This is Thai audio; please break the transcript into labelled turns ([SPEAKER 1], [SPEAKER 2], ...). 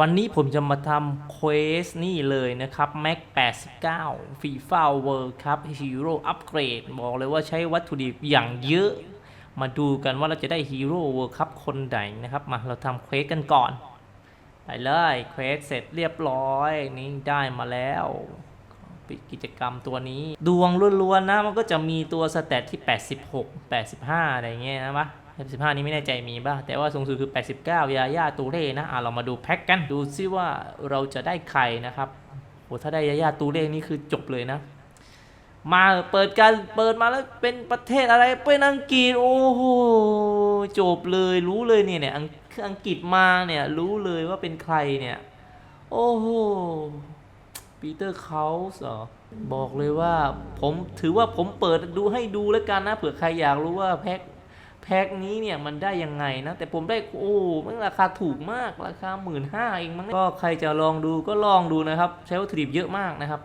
[SPEAKER 1] วันนี้ผมจะมาทำเควสนี่เลยนะครับ Mac 89 FIFA World Cup Hero Upgrade บอกเลยว่าใช้วัตถุดิบอย่างเยอะ มาดูกันว่าเราจะได้ Hero World Cup คนไหนนะครับ มาเราทำเควสกันก่อน ไปเลยเควสเสร็จเรียบร้อย นี่ได้มาแล้ว ปิดกิจกรรมตัวนี้ ดวงล้วนๆนะ มันก็จะมีตัวสแตทที่ 86 85 อะไรเงี้ยนะวะ 85นี้ไม่แน่ใจมีบ้างแต่ว่าสูงสุดคือ 89 ยาย่าตูเร่นะอะเรามาดูแพ็กกันดูซิว่าเราจะได้ใครนะครับโหถ้าได้ยาย่าตูเร่นี่คือจบเลยนะ มาเปิดการเปิดมาแล้วเป็นประเทศอะไรเป็นอังกฤษโอ้โหจบเลยรู้เลยเนี่ยเนี่ยอังกฤษมาเนี่ยรู้เลยว่าเป็นใครเนี่ยโอ้โหปีเตอร์เขาส์เหรอบอกเลยว่าผมถือว่าผมเปิดดูให้ดูแล้วกันนะเผื่อใครอยากรู้ว่าแพ็ค แพ็คนี้เนี่ยมันได้ยังไงนะ แต่ผมได้โอ้มันราคาถูกมากราคาหมื่นห้าเองมั้งก็ใครจะลองดูก็ลองดูนะครับ ใช้วัตถุดิบเยอะมากนะครับ